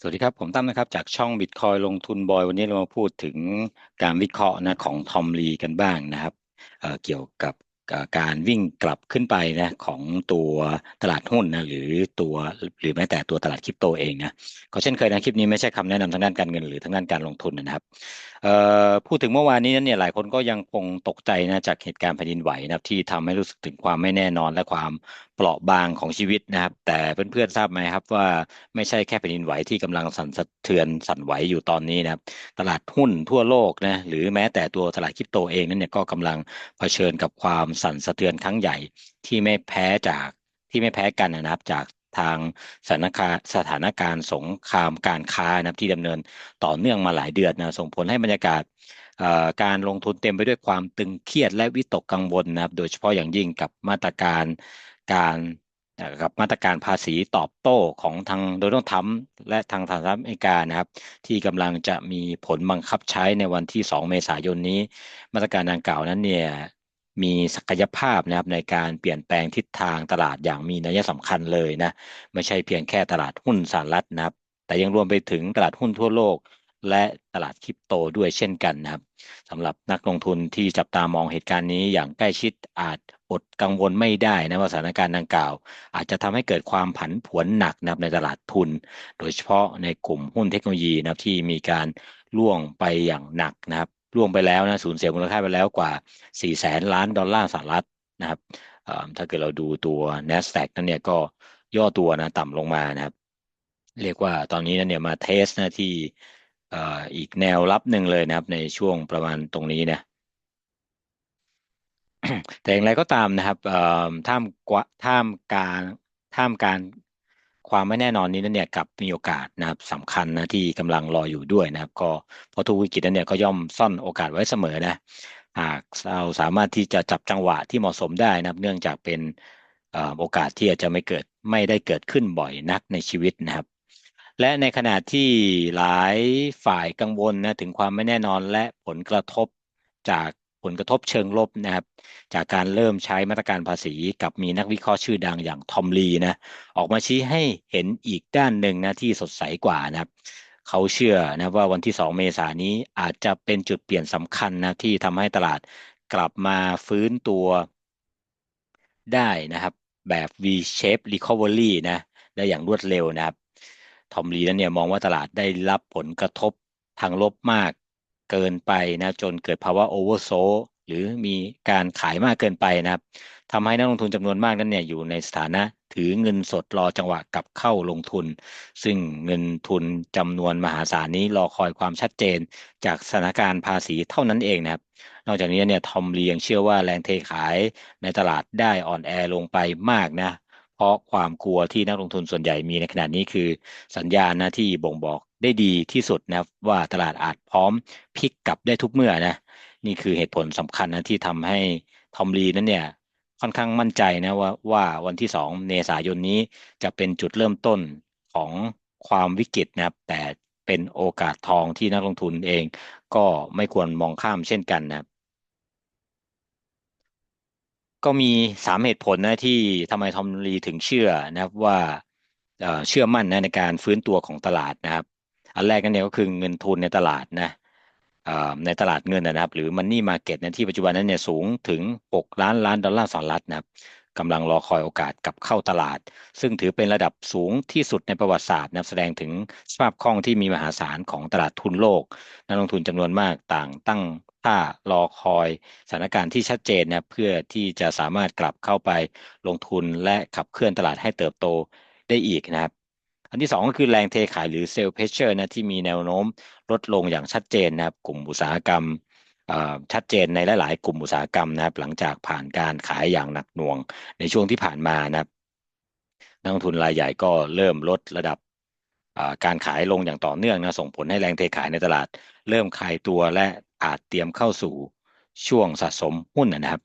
สวัสดีครับ ผมตั้มนะครับจากช่อง Bitcoin ลงทุนบอย วันนี้เรามาพูดถึงการวิเคราะห์นะของทอมลีกันบ้างนะครับเเกี่ยวกับการวิ่งกลับขึ้นไปนะของตัวตลาดหุ้นนะหรือตัวหรือแม้แต่ตัวตลาดคริปโตเองนะก็เช่นเคยนะคลิปนี้ไม่ใช่คำแนะนำทางด้านการเงินหรือทางด้านการลงทุนนะครับพูดถึงเมื่อวานนี้นั้นเนี่ยหลายคนก็ยังคงตกใจนะจากเหตุการณ์แผ่นดินไหวนะครับที่ทำให้รู้สึกถึงความไม่แน่นอนและความ เปราะบางของชีวิตนะครับ แต่เพื่อนๆทราบไหมครับว่าไม่ใช่แค่แผ่นดินไหวที่กำลังสั่นสะเทือนสั่นไหวอยู่ตอนนี้นะครับ ตลาดหุ้นทั่วโลกนะหรือแม้แต่ตัวตลาดคริปโตเองนั้นเนี่ยก็กำลังเผชิญกับความสั่นสะเทือนครั้งใหญ่ที่ไม่แพ้จากที่ไม่แพ้กันนะครับจากทางสถานการณ์สถานการณ์สงครามการค้านะครับที่ดำเนินต่อเนื่องมาหลายเดือนนะส่งผลให้บรรยากาศการลงทุนเต็มไปด้วยความตึงเครียดและวิตกกังวลนะครับ โดยเฉพาะอย่างยิ่งกับมาตรการ การกับมาตรการภาษีตอบโต้ของทางโดนัลด์ทรัมป์และทางสหรัฐอเมริกานะครับ ที่กำลังจะมีผลบังคับใช้ในวันที่ 2 เมษายนนี้ มาตรการดังกล่าวนั้นเนี่ยมีศักยภาพนะครับในการเปลี่ยนแปลงทิศทางตลาดอย่างมีนัยสำคัญเลยนะ ไม่ใช่เพียงแค่ตลาดหุ้นสหรัฐนะครับ แต่ยังรวมไปถึงตลาดหุ้นทั่วโลก และตลาดคริปโตด้วยเช่นกันนะครับสำหรับนักลงทุนที่จับตามองเหตุการณ์นี้อย่างใกล้ชิดอาจ อดกังวลไม่ได้นะว่าสถานการณ์ดังกล่าว อาจจะทำให้เกิดความผันผวนหนักนะในตลาดทุน โดยเฉพาะในกลุ่มหุ้นเทคโนโลยีนะครับที่มีการล่วงไปอย่างหนักนะครับล่วงไปแล้วนะสูญเสียมูลค่าไปแล้วกว่า4แสนล้านดอลลาร์สหรัฐนะครับถ้าเกิดเราดูตัว NASDAQ นั่นเนี่ยก็ย่อตัวนะต่ำลงมานะครับ เรียกว่าตอนนี้นั่นเนี่ยมาเทสนะที่อีกแนวรับหนึ่งเลยนะครับในช่วงประมาณตรงนี้นะ แต่อย่างไรก็ตามนะครับท่ามกว่าท่ามการท่ามการความไม่แน่นอนนี้นั่นเนี่ยกับมีโอกาสนะครับสำคัญนะที่กำลังรออยู่ด้วยนะครับ ก็เพราะทุกวิกฤตนั้นเนี่ยก็ย่อมซ่อนโอกาสไว้เสมอนะหากเราสามารถที่จะจับจังหวะที่เหมาะสมได้นะครับ เนื่องจากเป็นโอกาสที่อาจจะไม่เกิดไม่ได้เกิดขึ้นบ่อยนักในชีวิตนะครับ และในขณะที่หลายฝ่ายกังวลนะถึงความไม่แน่นอนและผลกระทบจาก ลกระทบเชิงลบนะครับ จากการเริ่มใช้มาตรการภาษีกับมีนักวิเคราะห์ชื่อดังอย่างทอมลีนะออกมาชี้ให้เห็นอีกด้านหนึ่งนะที่สดใสกว่านะครับเขาเชื่อนะว่าวันที่ 2 เมษายนนี้อาจจะเป็นจุดเปลี่ยนสำคัญนะที่ทำให้ตลาดกลับมาฟื้นตัวได้นะครับ แบบ V-shape recovery นะได้อย่างรวดเร็วนะครับ ทอมลีนั้นเนี่ยมองว่าตลาดได้รับผลกระทบทางลบมาก เกินไปนะจนเกิดภาวะโอเวอร์โซหรือมีการขายมากเกินไปนะครับทำให้นักลงทุนจำนวนมากนั้นเนี่ยอยู่ในสถานะถือเงินสดรอจังหวะกลับเข้าลงทุน ซึ่งเงินทุนจำนวนมหาศาลนี้รอคอยความชัดเจน จากสถานการณ์ภาษีเท่านั้นเองนะครับ นอกจากนี้เนี่ยทอมเลียงเชื่อว่าแรงเทขายในตลาดได้อ่อนแอลงไปมากนะ เพราะความกลัวที่นักลงทุนส่วนใหญ่มีในขณะนี้คือ สัญญาณนะที่บ่งบอกได้ดีที่สุดนะว่าตลาดอาจพร้อมพลิกกลับได้ทุกเมื่อนะนี่คือเหตุผลสำคัญนะที่ทำให้ทอมลีนั้นเนี่ยค่อนข้างมั่นใจนะว่าว่าวันที่สองเมษายนนี้จะเป็นจุดเริ่มต้นของความวิกฤตนะครับ แต่เป็นโอกาสทองที่นักลงทุนเองก็ไม่ควรมองข้ามเช่นกันนะครับ ก็มีสามเหตุผลนะที่ทำไมทอมลีถึงเชื่อนะครับว่าเชื่อมั่นนะในการฟื้นตัวของตลาดนะครับ อันแรกกันเนี่ยก็คือเงินทุนในตลาดนะในตลาดเงินนะครับ หรือมันนี่มาเก็ตในที่ปัจจุบันนั้นเนี่ยสูงถึง 6 ล้านล้านดอลลาร์สหรัฐนะครับ กำลังรอคอยโอกาสกลับเข้าตลาด ซึ่งถือเป็นระดับสูงที่สุดในประวัติศาสตร์นะแสดงถึงสภาพคล่องที่มีมหาศาลของตลาดทุนโลก นักลงทุนจำนวนมากต่างตั้งท่ารอคอยสถานการณ์ที่ชัดเจนนะเพื่อที่จะสามารถกลับเข้าไปลงทุนและขับเคลื่อนตลาดให้เติบโตได้อีกนะครับอันที่สองก็คือแรงเทขายหรือเซลล์เพชเชอร์นะที่มีแนวโน้มลดลงอย่างชัดเจนนะครับกลุ่มอุตสาหกรรม ชัดเจนในหลาย ๆ กลุ่มอุตสาหกรรมนะครับ หลังจากผ่านการขายอย่างหนักหน่วงในช่วงที่ผ่านมานะครับ นักลงทุนรายใหญ่ก็เริ่มลดระดับการขายลงอย่างต่อเนื่องนะส่งผลให้แรงเทขายในตลาด เริ่มคลายตัวและอาจเตรียมเข้าสู่ช่วงสะสมหุ้นนะครับ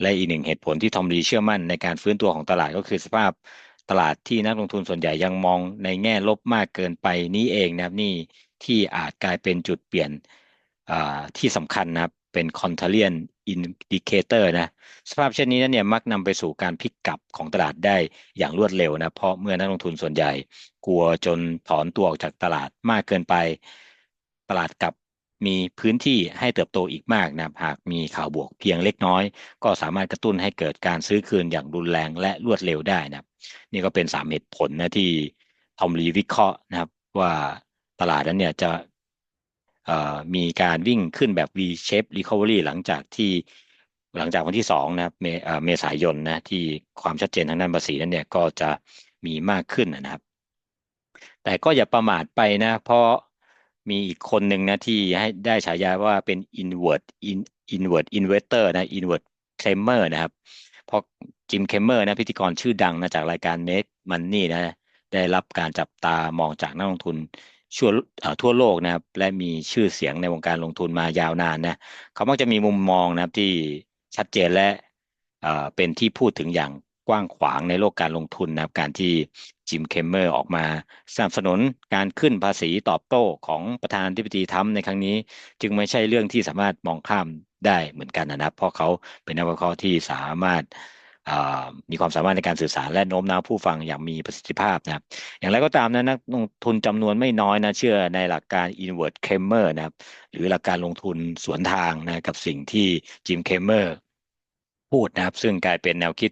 และอีกหนึ่งเหตุผลที่ทอมรีเชื่อมั่นในการฟื้นตัวของตลาดก็คือสภาพตลาดที่นักลงทุนส่วนใหญ่ยังมองในแง่ลบมากเกินไปนี้เองนะครับนี่ที่อาจกลายเป็นจุดเปลี่ยน ที่สำคัญนะครับ เป็น contrarian indicator นะ สภาพเช่นนี้นเนี่ยมักนำไปสู่การพลิกกลับของตลาดได้อย่างรวดเร็วนะ เพราะเมื่อนักลงทุนส่วนใหญ่ กลัวจนถอนตัวออกจากตลาดมากเกินไป ตลาดกลับมีพื้นที่ให้เติบโตอีกมากนะหากมีข่าวบวกเพียงเล็กน้อย ก็สามารถกระตุ้นให้เกิดการซื้อคืนอย่างรุนแรงและรวดเร็วได้นะนี่ก็เป็นสามเหตุผลนะที่ทอมลีวิเคราะห์นะครับ ว่าตลาดนั้นเนี่ยจะ มีการวิ่งขึ้นแบบ V shape recovery หลังจากที่หลังจากวันที่สองนะครับเมเมษายนนะที่ความชัดเจนทางด้านภาษีนั้นเนี่ยก็จะมีมากขึ้นนะครับ แต่ก็อย่าประมาทไปนะ เพราะมีอีกคนหนึ่งนะที่ให้ได้ฉายาว่าเป็น inward in inward investor นะ inward claimer นะครับ เพราะจิมเคมเมอร์นะพิธีกรชื่อดังนะจากรายการ Make Money นะได้รับการจับตามองจากนักลงทุน ชั่วทั่วโลกนะครับ และมีชื่อเสียงในวงการลงทุนมายาวนานนะเขามักจะมีมุมมองนะครับที่ชัดเจนและเป็นที่พูดถึงอย่างกว้างขวางในโลกการลงทุนนะครับ การที่จิมเคมเมอร์ออกมาสนับสนุนการขึ้นภาษีตอบโต้ของประธานาธิบดีทัมในครั้งนี้ จึงไม่ใช่เรื่องที่สามารถมองข้ามได้เหมือนกันนะครับ เพราะเขาเป็นนักวิเคราะห์ที่สามารถ มีความสามารถในการสื่อสารและโน้มน้าวผู้ฟังอย่างมีประสิทธิภาพนะครับ อย่างไรก็ตามนะนักลงทุนจำนวนไม่น้อยนะเชื่อในหลักการ inward Kramer นะครับ หรือหลักการลงทุนสวนทางนะกับสิ่งที่จิมเคมเมอร์พูดนะครับ ซึ่งกลายเป็นแนวคิด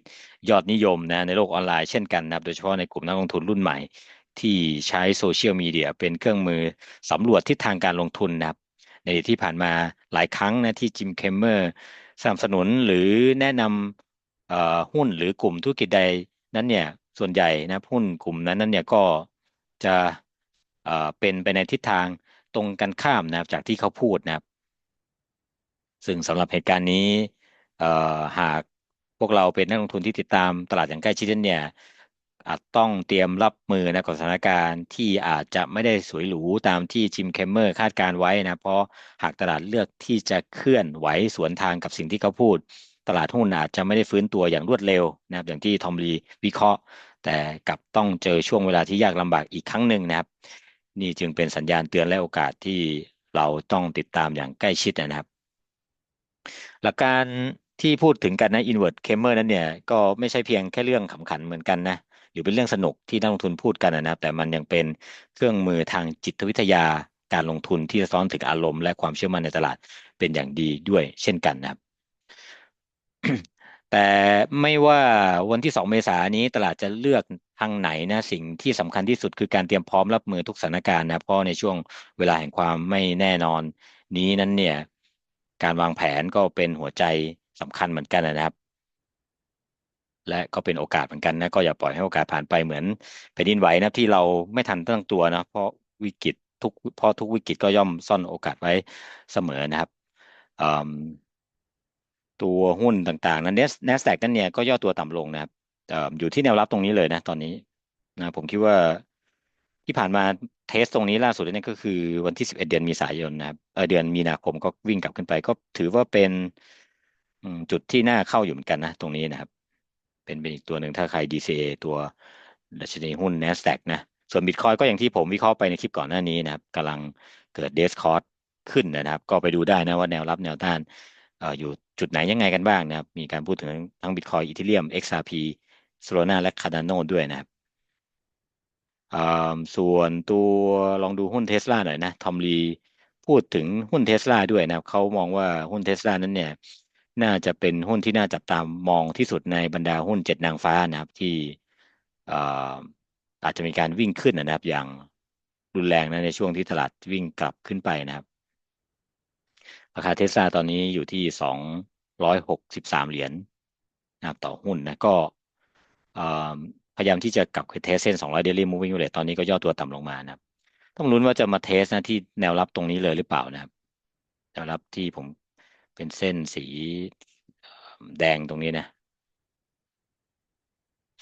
ยอดนิยมนะในโลกออนไลน์เช่นกันนะครับ โดยเฉพาะในกลุ่มนักลงทุนรุ่นใหม่ ที่ใช้โซเชียลมีเดียเป็นเครื่องมือสำรวจทิศทางการลงทุนนะครับ ในที่ผ่านมาหลายครั้งนะที่จิมเคมเมอร์สนับสนุนหรือแนะนำ หุ้นหรือกลุ่มธุรกิจใดนั้นเนี่ยส่วนใหญ่นะหุ้นกลุ่มนั้นนั้นเนี่ยก็จะเป็นไปในทิศทางตรงกันข้ามนะครับจากที่เขาพูดนะครับ ซึ่งสำหรับเหตุการณ์นี้หากพวกเราเป็นนักลงทุนที่ติดตามตลาดอย่างใกล้ชิดเนี่ยอาจต้องเตรียมรับมือนะกับสถานการณ์ที่อาจจะไม่ได้สวยหรูตามที่จิมเคมเมอร์คาดการไว้นะเพราะหากตลาดเลือกที่จะเคลื่อนไหวสวนทางกับสิ่งที่เขาพูด ตลาดหุ้นอาจจะไม่ได้ฟื้นตัวอย่างรวดเร็วนะครับ อย่างที่ทอมลีวิเคราะห์ แต่กลับต้องเจอช่วงเวลาที่ยากลำบากอีกครั้งหนึ่งนะครับ นี่จึงเป็นสัญญาณเตือนและโอกาสที่เราต้องติดตามอย่างใกล้ชิดนะครับ หลักการที่พูดถึงกันนะ inward gamer นั้นเนี่ย ก็ไม่ใช่เพียงแค่เรื่องขำขันเหมือนกันนะหรือเป็นเรื่องสนุกที่นักลงทุนพูดกันนะครับ แต่มันยังเป็นเครื่องมือทางจิตวิทยาการลงทุนที่สะท้อนถึงอารมณ์และความเชื่อมั่นในตลาดเป็นอย่างดีด้วยเช่นกันนะครับ แต่ไม่ว่าวันที่ 2 เมษายนนี้ตลาดจะเลือกทางไหนนะสิ่งที่สำคัญที่สุดคือการเตรียมพร้อมรับมือทุกสถานการณ์นะเพราะในช่วงเวลาแห่งความไม่แน่นอน นี้นั้นเนี่ย การวางแผนก็เป็นหัวใจสำคัญเหมือนกันนะครับ และก็เป็นโอกาสเหมือนกันนะก็อย่าปล่อยให้โอกาสผ่านไปเหมือนแผ่นดินไหวนะที่เราไม่ทันตั้งตัวนะเพราะวิกฤตทุกเพราะทุกวิกฤตก็ย่อมซ่อนโอกาสไว้เสมอนะครับ ตัวหุ้นต่างๆนั้นเนสเนสแตกนั่นเนี่ยก็ย่อตัวต่ำลงนะครับอยู่ที่แนวรับตรงนี้เลยนะตอนนี้นะผมคิดว่าที่ผ่านมาเทสตรงนี้ล่าสุดนี่ก็คือวันที่ 11 เดือนมีสายนนะครับเดือนมีนาคมก็วิ่งกลับขึ้นไป ก็ถือว่าเป็นจุดที่น่าเข้าอยู่เหมือนกันนะ ตรงนี้นะครับ เป็นเป็นอีกตัวหนึ่งถ้าใคร DCA ตัวดัชนีหุ้น NASDAQ นะ ส่วนบิตคอยก็อย่างที่ผมวิเคราะห์ไปในคลิปก่อนหน้านี้นะครับกำลังเกิดเดสคอร์สขึ้นนะครับ ก็ไปดูได้นะว่าแนวรับแนวต้าน อยู่จุดไหนยังไงกันบ้างนะครับ มีการพูดถึงทั้งบิตคอยอีเทเรียม XRP โซโลนาและคาร์ดานโนด้วยนะครับส่วนตัวลองดูหุ้นเทสลาหน่อยนะทอมลีพูดถึงหุ้นเทสลาด้วยนะครับเขามองว่าหุ้นเทสลานั้นเนี่ยน่าจะเป็นหุ้นที่น่าจับตามมองที่สุดในบรรดาหุ้นเจ็ดนางฟ้านะครับที่อาจจะมีการวิ่งขึ้นนะครับ อย่างรุนแรงนะในช่วงที่ตลาดวิ่งกลับขึ้นไปนะครับ ราคาเทสลาตอนนี้อยู่ที่สองร้อยหกสิบสามเหรียญนะครับต่อหุ้นนะก็พยายามที่จะกลับไปเทสเส้น200 daily moving average ตอนนี้ก็ย่อตัวต่ำลงมานะครับต้องลุ้นว่าจะมาเทสนะที่แนวรับตรงนี้เลยหรือเปล่านะครับแนวรับที่ผมเป็นเส้นสีแดงตรงนี้นะ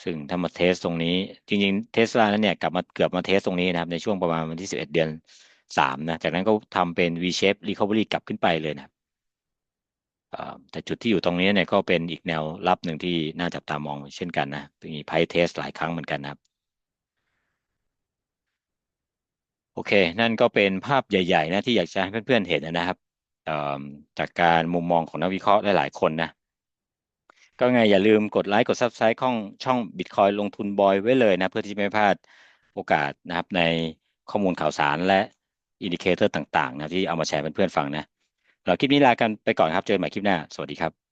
ซึ่งถ้ามาเทสตรงนี้จริงๆเทสลานั้นเนี่ยกลับมาเกือบมาเทสตรงนี้นะครับในช่วงประมาณวันที่ 11 เดือน 3นะจากนั้นก็ทำเป็น V shape recovery กลับขึ้นไปเลยนะแต่จุดที่อยู่ตรงนี้เนี่ยก็เป็นอีกแนวรับหนึ่งที่น่าจับตามองเช่นกันนะมีไพ่เทสหลายครั้งเหมือนกันนะครับโอเค นั่นก็เป็นภาพใหญ่ ๆ นะที่อยากจะให้เพื่อนๆเห็นนะครับจากการมุมมองของนักวิเคราะห์หลายๆคนนะก็ไงอย่าลืมกดไลค์กด Subscribe ช่องช่อง Bitcoin ลงทุนบอยไว้เลยนะ เพื่อที่จะไม่พลาดโอกาสนะครับในข้อมูลข่าวสารและ อินดิเคเตอร์ต่างๆนะที่เอามาแชร์เพื่อนๆฟังนะเราคลิปนี้ลากันไปก่อนครับ เจอกันใหม่คลิปหน้า สวัสดีครับ